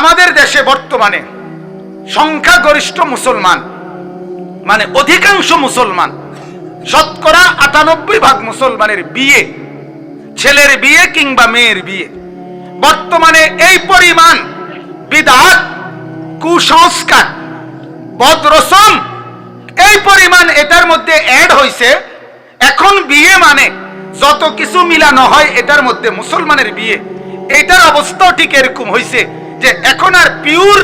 আমাদের দেশে বর্তমানে সংখ্যাগরিষ্ঠ মুসলমান মানে অধিকাংশ মুসলমান, শতকরা আটানব্বই ভাগ মুসলমানের বিয়ে, ছেলের বিয়ে কিংবা মেয়ের বিয়ে। বর্তমানে এই পরিমাণ বিদাত কুসংস্কার, বদরসম, এই পরিমাণ এটার মধ্যে অ্যাড হয়েছে এখন বিয়ে মানে যত কিছু মিলানো হয় এটার মধ্যে মুসলমানের বিয়ে। এটার অবস্থাও ঠিক এরকম হয়েছে যে এখন আর পিওর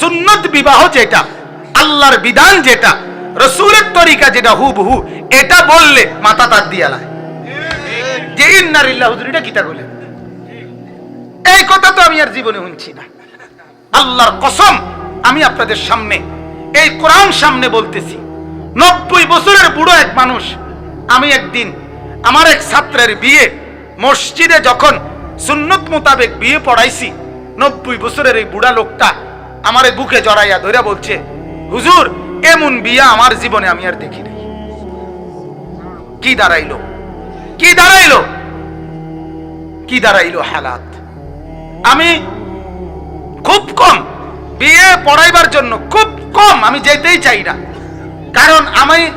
সুন্নত বিবাহ যেটা, আল্লাহর বিধান যেটা, রসুলের তরিকা যেটা হুবহু, এটা বললে মাথা তার দিয়া যে বলে। এই কথা তো আমি আর জীবনে শুনছি না। আল্লাহর কসম, আমি আপনাদের সামনে, এই কোরআন সামনে বলতেছি। নব্বই বছরের বুড়ো এক মানুষ, আমি একদিন আমার এক ছাত্রের বিয়ে, মসজিদে যখন সুন্নত মোতাবেক বিয়ে পড়াইছি নব্বই বছরের এই বুড়া লোকটা আমার বুকে জড়াইয়া ধরে বলছে, হুজুর, এমন বিয়া আমার জীবনে আমি আর দেখি নাই। কি দাঁড়াইলো? কি দাঁড়াইলো? কি দাঁড়াইলো হালাত? আমি খুব কম, বিয়ে পড়াইবার জন্য খুব কম, আমি যেতেই চাই না। কারণ আমি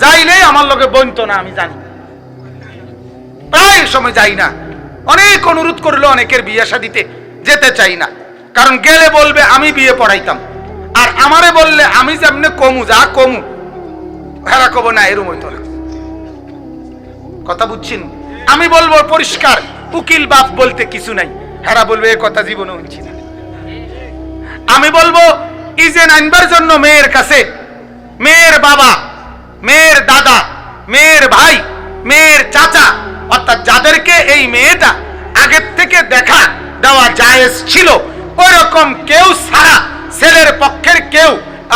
যাইলেই আমার লোকে বইতো না, আমি জানি। প্রায় সময় যাই না। অনেক অনুরোধ করল অনেকের বিয়ে শাদিতে। যেতে চাই না। কারণ গেলে বলবে, আমি বিয়ে পড়াইতাম। আর আমারে বললে, আমি যেমনি কমু, যা কমু। হেরা কব, না, এরম হইতো না। কথা বুঝছেন? আমি বলব, পরিষ্কার, উকিল বাপ বলতে কিছু নাই। হেরা বলবে, এ কথা জীবনে শুনছি না। আমি বলব ইজেন আনবার জন্য মেয়ের কাছে, মেয়ের বাবা, মেয়ের দাদা, মেয়ের ভাই, মেয়ের চাচা, অর্থাৎ যাদেরকে এই মেয়েটা আগের থেকে দেখা দেওয়া জায়েজ ছিল। ওইরকম কেউ ছাড়া ছেলের পক্ষের কেউ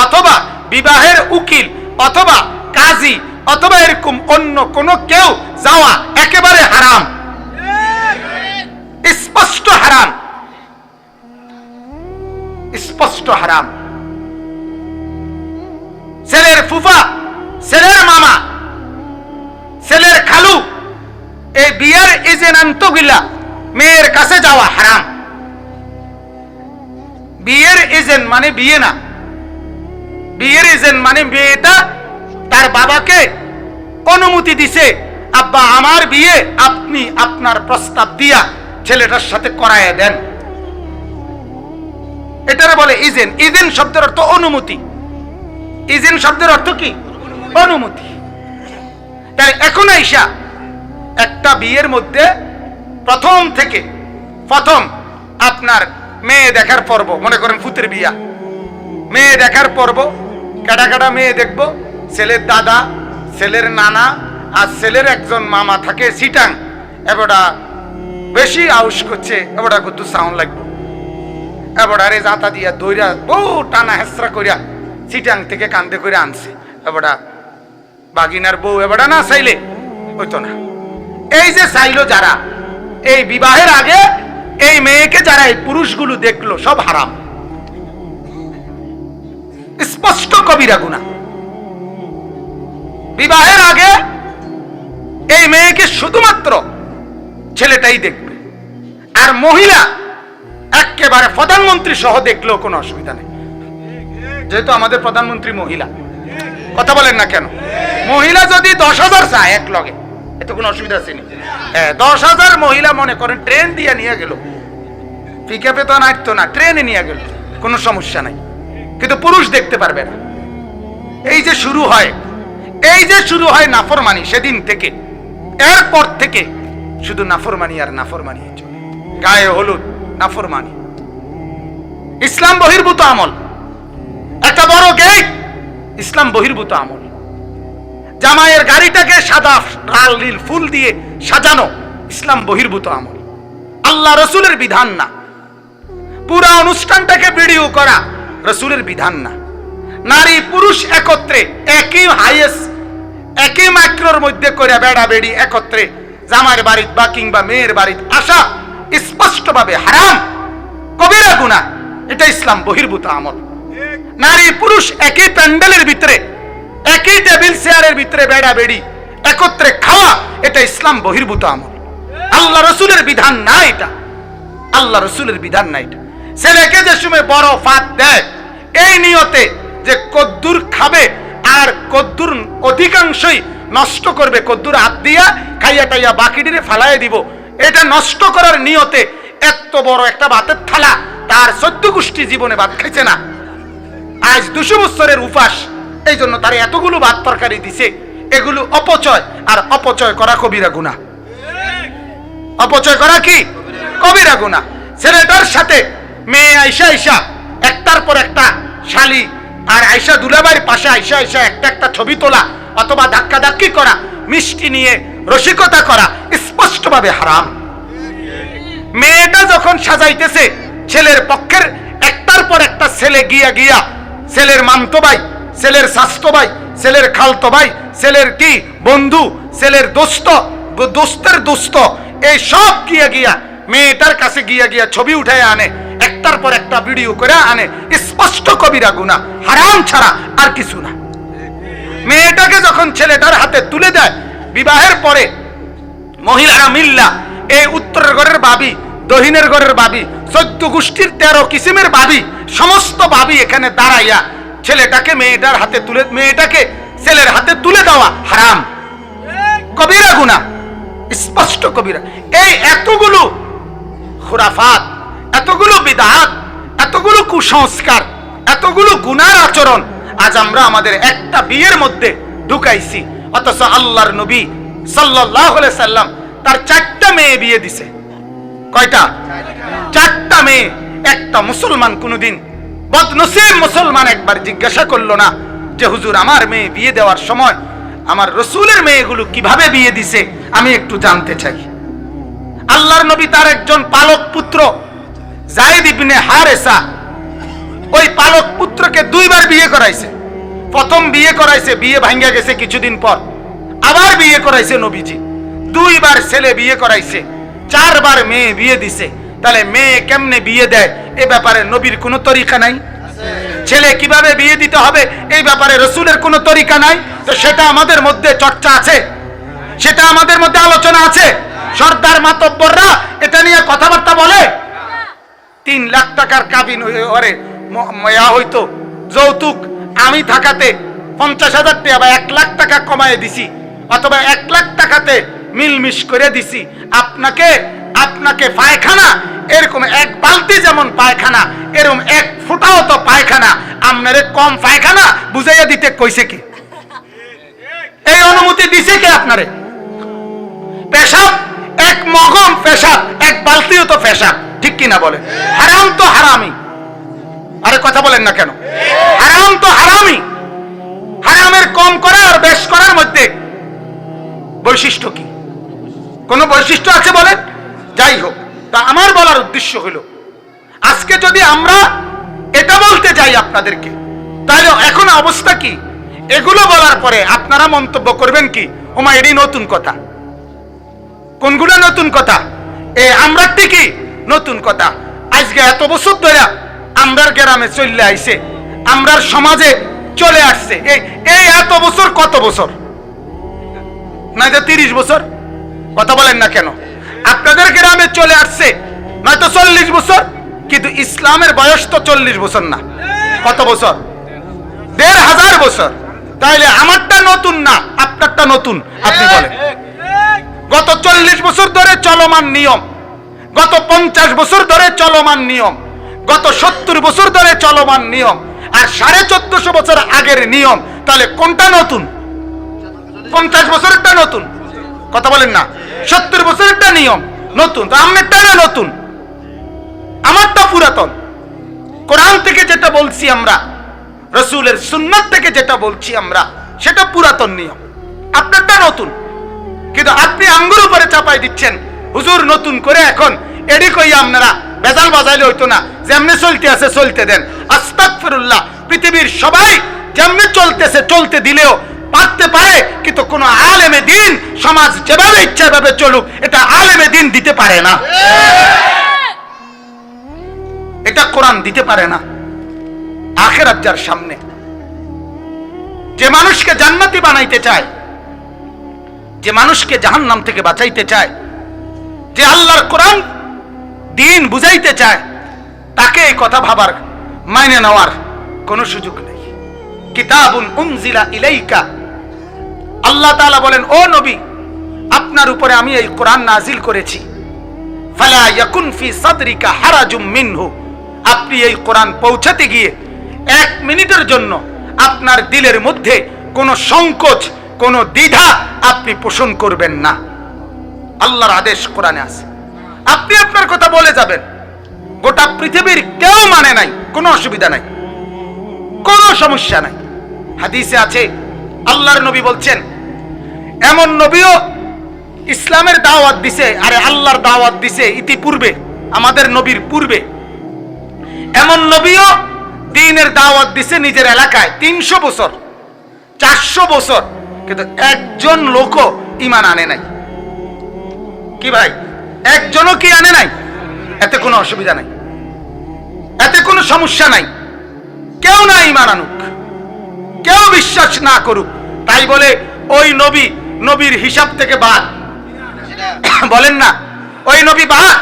অথবা বিবাহের উকিল অথবা কাজী অথবা এরকম অন্য কোনো কেউ যাওয়া একেবারে হারাম। স্পষ্ট হারাম। স্পষ্ট হারাম। ছেলের ফুফা, ছেলের মামা, ছেলের খালু, এই বিয়ের এজেন্টগুলা মেয়ের কাছে যাওয়া হারাম। বিয়ের এজেন্ট মানে বিয়ে না। বিয়ের এজেন্ট মানে মেয়েটা তার বাবাকে অনুমতি দিছে, আব্বা, আমার বিয়ে আপনি আপনার প্রস্তাব দিয়া ছেলেটার সাথে করায় দেন। এটারে বলে ইজেন ইজেন শব্দের অর্থ অনুমতি। ইজেন শব্দের অর্থ কি? অনুমতি। তাই এখন আইসা একটা বিয়ের মধ্যে প্রথম থেকে প্রথম আপনার মেয়ে দেখার পর্ব, মনে করেন ফুতের বিয়া। মেয়ে দেখার পর্ব কাটা কাটা মেয়ে দেখব? ছেলের দাদা, ছেলের নানা আর ছেলের একজন মামা থাকে সিটাং। এবারটা বেশি আউস করছে এবারটা কত সাউন্ড লাগবে। এবারে জাতা দিয়া দইরা বহু টানা হেসরা করিয়া সিটাং থেকে কান্দে করে আনছে। এবারটা বাগিনার বউ এবারটা না চাইলে হইতো না। এই যে চাইলো যারা এই বিবাহের আগে এই মেয়েকে যারা এই পুরুষগুলো দেখল, সব হারাম। স্পষ্ট কবিরা গুণা বিবাহের আগে এই মেয়েকে শুধুমাত্র ছেলেটাই দেখবে। আর মহিলা একেবারে প্রধানমন্ত্রী সহ দেখলেও কোনো অসুবিধা নেই। যেহেতু আমাদের প্রধানমন্ত্রী মহিলা, কথা বলেন না কেন? মহিলা যদি দশ হাজার চায় এক লগে এতে কোনো অসুবিধা আছে নি? হ্যাঁ দশ হাজার মহিলা মনে করেন ট্রেন দিয়ে নিয়ে গেল। তো না ট্রেনে নিয়ে গেল। কোনো সমস্যা নাই। কিন্তু পুরুষ দেখতে পারবে না। এই যে শুরু হয়, এই যে শুরু হয় নাফরমানি সেদিন থেকে, এরপর থেকে শুধু নাফরমানি আর নাফরমানি চলে। গায়ে হলুদ, নাফরমানি। ইসলাম বহির্ভূত আমল। একটা বড় গেট ইসলাম বহির্ভূত আমল। জামাইয়ের গাড়িটাকে সাদা লাল, নীল ফুল দিয়ে সাজানো ইসলাম বহির্ভূত আমল। আল্লাহ রসুলের বিধান না। পুরা অনুষ্ঠানটাকে ভিডিও করা রসুলের বিধান না। নারী পুরুষ একত্রে একই হাইয়েস্ট একই মাইক্রোর মধ্যে করে বেড়া বেড়ি একত্রে জামাইয়ের বাড়িত বা কিংবা মেয়ের বাড়িত আসা স্পষ্টভাবে হারাম। কবিরা গুণা এটা ইসলাম বহির্ভূত আমল। নারী পুরুষ একই প্যান্ডেলের ভিতরে একই টেবিল চেয়ারের ভিতরে বেড়া বেড়ি, একত্রে খাওয়া, এটা ইসলাম বহির্ভূত আমল। আল্লাহ রসুলের বিধান না এটা। আল্লাহ রসুলের বিধান না এটা। ছেলেকে যে সময় বড় ফাঁদ দেয়, এই নিয়তে যে কদ্দুর খাবে, আর কদ্দুর অধিকাংশই নষ্ট করবে। কদ্দুর হাত দিয়া খাইয়া টাইয়া বাকি বাকিটিরে ফালাইয়া দিব। এটা নষ্ট করার নিয়তে এত বড় একটা ভাতের থালা, তার সদ্য গোষ্ঠী জীবনে ভাত খাইছে না। আজ দুশো বছরের উপাস এই জন্য তার এতগুলো ভাত তরকারি দিছে, এগুলো অপচয়, আর অপচয় করা কবিরা গুণা। অপচয় করা কি? কবিরা গুণা। ছেলেটার সাথে মেয়ে আইসা আইসা, একটার পর একটা শালি, আর আইসা দুলাবাইয়ের পাশে আইসা আইসা একটা একটা ছবি তোলা, অথবা ধাক্কা ধাক্কি করা, মিষ্টি নিয়ে রসিকতা করা, স্পষ্টভাবে হারাম। মেয়েটা যখন সাজাইতেছে, ছেলের পক্ষের একটার পর একটা ছেলে গিয়া গিয়া, ছেলের মামতো ভাই ছেলের স্বাস্থ্য ভাই ছেলের খালতো ভাই ছেলের কি? বন্ধু ছেলের দোস্ত দোস্তের দোস্ত। এই সব গিয়া গিয়া, মেয়েটার কাছে গিয়া গিয়া ছবি উঠায় আনে, একটার পর একটা ভিডিও করে আনে। স্পষ্ট কবিরা গুণা হারাম ছাড়া আর কিছু না। মেয়েটাকে যখন ছেলেটার হাতে তুলে দেয়, বিবাহের পরে মহিলারা মিল্লা এই উত্তরের ঘরের বাবি দহিনের ঘরের বাবি চোদ্দ গোষ্ঠীর তেরো কিসিমের বাবি সমস্ত বাবি এখানে দাঁড়াইয়া ছেলেটাকে, মেয়েটার হাতে তুলে, মেয়েটাকে ছেলের হাতে তুলে দেওয়া হারাম। কবিরা গুণা স্পষ্ট কবিরা। এই এতগুলো খুরাফাত, এতগুলো বিদাত, এতগুলো কুসংস্কার, এতগুলো গুনার আচরণ আজ আমরা আমাদের একটা বিয়ের মধ্যে ঢুকাইছি। অথচ আল্লাহর নবী সাল্লাহ সাল্লাম তার চারটা মেয়ে বিয়ে দিছে। কয়টা? চারটা মেয়ে। একটা মুসলমান কোনোদিন বদনসিব মুসলমান একবার জিজ্ঞাসা করল না যে, হুজুর, আমার মেয়ে বিয়ে দেওয়ার সময় আমার রসুলের মেয়েগুলো কীভাবে বিয়ে দিছে? আমি একটু জানতে চাই। আল্লাহর নবী তার একজন পালক পুত্র জাইদ ইবনে হারেসা ওই পালক পুত্রকে দুইবার বিয়ে করাইছে। প্রথম বিয়ে করাইছে, বিয়ে ভাঙ্গা গেছে কিছুদিন পর। আবার বিয়ে করাইছে নবীজি। দুইবার ছেলে বিয়ে করাইছে, চারবার মেয়ে বিয়ে দিছে। তাহলে মেয়ে কেমনে বিয়ে দেয়? এ ব্যাপারে নবীর কোনো তরিকা নাই। ছেলে কীভাবে বিয়ে দিতে হবে? এই ব্যাপারে রসুলের কোনো তরিকা নাই। তো সেটা আমাদের মধ্যে চর্চা আছে। সেটা আমাদের মধ্যে আলোচনা আছে। সর্দার মাতব্বররা এটা নিয়ে কথাবার্তা বলে। তিন লাখ টাকার কাবিন ওরে ময়া হইতো। যৌতুক আমি থাকাতে পঞ্চাশ হাজার টাকা বা এক লাখ টাকা কমায় দিছি। অথবা এক লাখ টাকাতে মিলমিশ করে দিছি। আপনাকে আপনাকে পায়খানা, এরকম এক বালতি যেমন পায়খানা, এরকম এক ফুটাও তো পায়খানা। আপনারে কম পায়খানা বুঝাইয়া দিতে কইছে কি? এই অনুমতি দিছে কি আপনারে? পেশাব, এক মগম পেশাব, এক বালতিও তো পেশাব, ঠিক কিনা বলে হারাম তো হারামি আরে কথা বলেন না কেন? হারাম তো হারামি হারামের কম করা আর বেশ করার মধ্যে বৈশিষ্ট্য কি? কোন বৈশিষ্ট্য আছে বলেন? যাই হোক, তা আমার বলার উদ্দেশ্য হলো, আজকে যদি আমরা এটা বলতে যাই আপনাদেরকে, তাহলে এখন অবস্থা কি? এগুলো বলার পরে আপনারা মন্তব্য করবেন কি? ওমা, এরই নতুন কথা। কোনগুলো নতুন কথা? এ, আমরা ঠিকই নতুন কথা। আজকে এত বছর ধরে আমরার গ্রামে চলে আইছে, আমরার সমাজে চলে আসছে। এই এত বছর কত বছর? না যে তিরিশ বছর? কথা বলেন না কেন? আপনাদের গ্রামে চলে আসছে। নয়তো চল্লিশ বছর, কিন্তু ইসলামের বয়স তো চল্লিশ বছর না। কত বছর? দেড় হাজার বছর। তাইলে আমারটা নতুন না, আপনারটা নতুন, আপনি বলেন। গত চল্লিশ বছর ধরে চলমান নিয়ম, গত পঞ্চাশ বছর ধরে চলমান নিয়ম, গত সত্তর বছর ধরে চলমান নিয়ম, আর সাড়ে চোদ্দশো বছর আগের নিয়ম, তাহলে কোনটা নতুন? পঞ্চাশ বছরেরটা নতুন। কথা বলেন না। সত্তর বছরেরটা নিয়ম, নতুন। তো আমারটা না নতুন। আমারটা পুরাতন। কোরআন থেকে যেটা বলছি আমরা, রসুলের সুন্নাত থেকে যেটা বলছি আমরা, সেটা পুরাতন নিয়ম। আপনারটা নতুন। কিন্তু আপনি আঙ্গুর উপরে চাপাই দিচ্ছেন, হুজুর নতুন করে এখন এডি কই আপনারা বেজাল বাজাইলে হইতো না। যেমনি চলতে আছে চলতে দেন। আস্তাগফিরুল্লাহ, পৃথিবীর সবাই যেমনি চলতেছে চলতে দিলেও পারতে পারে, কিন্তু কোন আলেমে দিন সমাজ যেভাবে ইচ্ছা ভাবে চলুক, এটা আলেমে দিন দিতে পারে না। এটা কোরআন দিতে পারে না। আখেরাত যার সামনে। যে মানুষকে জান্নাতি বানাইতে চায়, যে মানুষকে জাহান্নাম থেকে বাঁচাইতে চায়, যে আল্লাহর কোরআন দিন বুঝাইতে চায়, তাকে এই কথা ভাবার, মাইনে নেওয়ার কোনো সুযোগ নেই। কিতাবুন উনজিলা ইলাইকা আল্লাহ তাআলা বলেন, ও নবী, আপনার উপরে আমি এই কোরআন নাজিল করেছি। আপনি এই কোরআন পৌঁছাতে গিয়ে এক মিনিটের জন্য আপনার দিলের মধ্যে কোনো সংকোচ, কোনো দ্বিধা আপনি পোষণ করবেন না। আল্লাহর আদেশ কোরআনে আছে। আপনি আপনার কথা বলে যাবেন। গোটা পৃথিবীর কেউ মানে নাই, কোনো অসুবিধা নাই, কোনো সমস্যা নাই। হাদিসে আছে, আল্লাহর নবী বলছেন এমন নবীও ইসলামের দাওয়াত দিছে, আরে আল্লাহর দাওয়াত দিছে ইতিপূর্বে, আমাদের নবীর পূর্বে। এমন নবীও দিনের দাওয়াত দিছে নিজের এলাকায়, তিনশো বছর, চারশো বছর, কিন্তু একজন লোকও ইমান আনে নাই। কি ভাই? একজনও কি আনে নাই? এতে কোনো অসুবিধা নাই। এতে কোনো সমস্যা নাই। কেউ না ইমান আনুক। কেউ বিশ্বাস না করুক। তাই বলে ওই নবী নবীর হিসাব থেকে বাদ। বলেন না, ওই নবী বাদ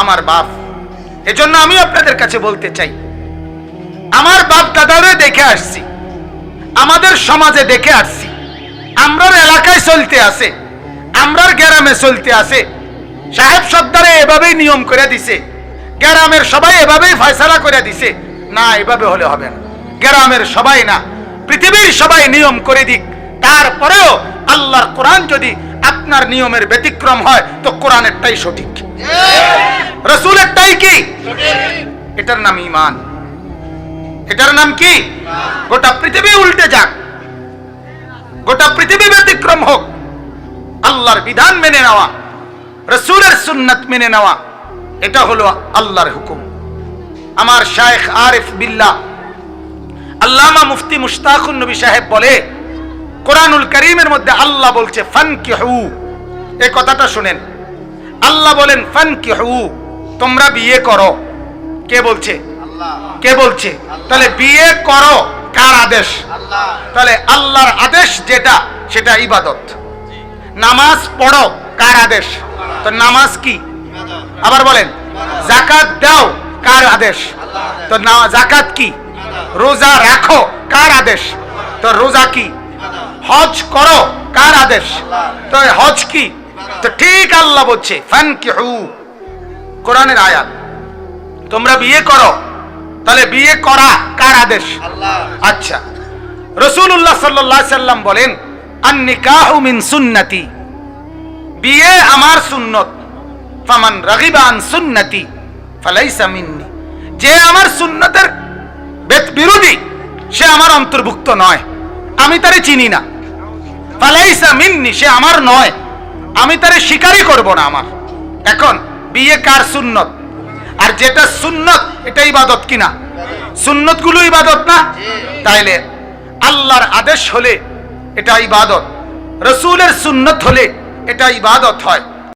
আমার বাপ। এজন্য আমি আপনাদের কাছে বলতে চাই, আমার বাপ দাদারে দেখে আসছি, আমাদের সমাজে দেখে আসছি, আমরার এলাকায় চলতে আছে, আমরার গ্রামে চলতে আছে। সাহেব সর্দারে এভাবেই নিয়ম করে দিছে, গ্রামের সবাই এভাবেই ফয়সালা করে দিছে। না, এভাবে হলে হবে না। গ্রামের সবাই না, পৃথিবীর সবাই নিয়ম করে দিক। তারপরেও আল্লাহর কোরআন যদি আপনার নিয়মের ব্যতিক্রম হয়, তো কোরআনেরটাই সঠিক। রসুলেরটাই কি? এটার নাম ইমান এটার নাম কি? গোটা পৃথিবী উল্টে যাক। গোটা পৃথিবী ব্যতিক্রম হোক। আল্লাহর বিধান মেনে নেওয়া, রসুলের সুন্নাত মেনে নেওয়া, এটা হলো আল্লাহর হুকুম। আমার শায়েখ আরিফ বিল্লাহ, আল্লামা মুফতি মুশতাকুন নবী সাহেব বলে কোরআনুল করিমের মধ্যে আল্লাহ বলছে ফান কি হু এ কথাটা শুনেন। আল্লাহ বলেন ফান কি হু তোমরা বিয়ে করো। কে বলছে? কে বলছে? তাহলে বিয়ে করো কার আদেশ? তাহলে আল্লাহর আদেশ যেটা, সেটা ইবাদত। নামাজ পড়ো কার আদেশ? তো নামাজ কি? আবার বলেন জাকাত দাও কার আদেশ? তো জাকাত কি? রোজা রাখো কার আদেশ? তো রোজা কি? হজ করো। কার আদেশ? তো হজ কি? তো ঠিক আল্লাহ বলছে ফান কি হু কোরআনের আয়াত। তোমরা বিয়ে করো। তাহলে বিয়ে করা কার আদেশ? আচ্ছা। রসুল্লাহ সাল্লাহ সাল্লাম বলেন, আন্নিকাহু মিন সুন্নতি। বিয়ে আমার সুন্নত। ফামান রাগিবা আন সুন্নতি, ফালাইসা মিন্নি। যে আমার সুন্নতের বেত- বিরোধী, সে আমার অন্তর্ভুক্ত নয়। আমি তারে চিনি না। ফালাইসা মিন্নি, সে আমার নয়। আমি তারে স্বীকারই করব না আমার। এখন, বিয়ে কার সুন্নত? আর যেটা সুন্নত, এটা ইবাদত কিনা? সুন্নতগুলো ইবাদত না? তাইলে আল্লাহর আদেশ হলে এটা ইবাদত। রসুলের সুন্নত হলে এটা ইবাদত হয়।